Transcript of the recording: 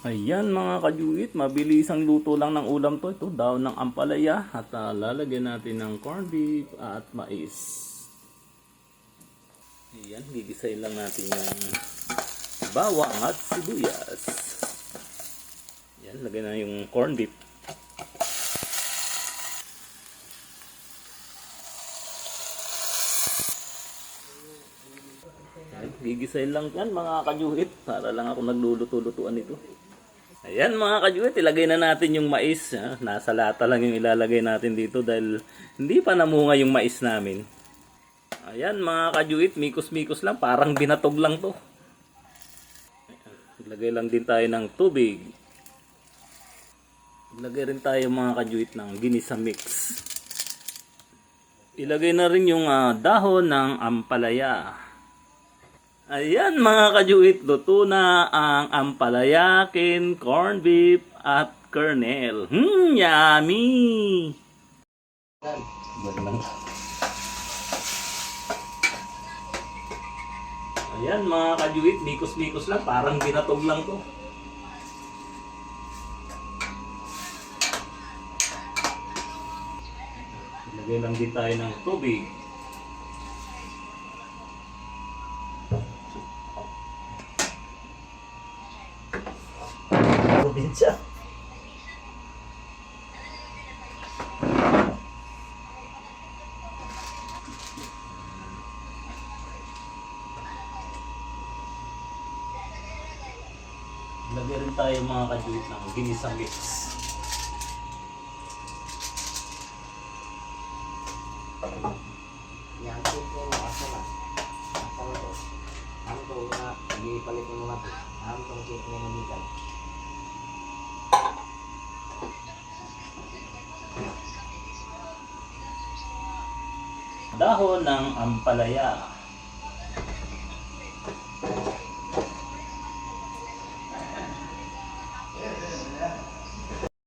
Ayan mga kajuit, mabilisang luto lang ng ulam to. Ito, daon ng ampalaya at ah, lalagyan natin ng corned beef at mais. Ayan, gigisayin lang natin yung bawang at sibuyas. Ayan, lagyan na yung corned beef. Ayan, gigisayin lang yan mga kajuit para lang ako nagluluto-lutuan nito. Ayan mga kajuit, ilagay na natin yung mais. Ha? Nasa lata lang yung ilalagay natin dito dahil hindi pa namunga yung mais namin. Ayan mga kajuit, mikos-mikos lang, parang binatog lang to. Ilagay lang din tayo ng tubig. Ilagay rin tayo mga kajuit ng ginisa mix. Ilagay na rin yung ah, dahon ng ampalaya. Ayan mga kajuit, luto na ang ampalayakin, corned beef at kernel. Hmm, yummy! Ayan mga kajuit, mikos-mikos lang, parang binatog lang to. Ilagay lang din tayo ng tubig. Probinsya. Lagay rin tayo mga kajuit ng ginisa mix. Yang itu masalah. Masalah itu. Kamu tuh na ipalit mo na. Kamu tuh cake na namitan. Dahon ng ampalaya.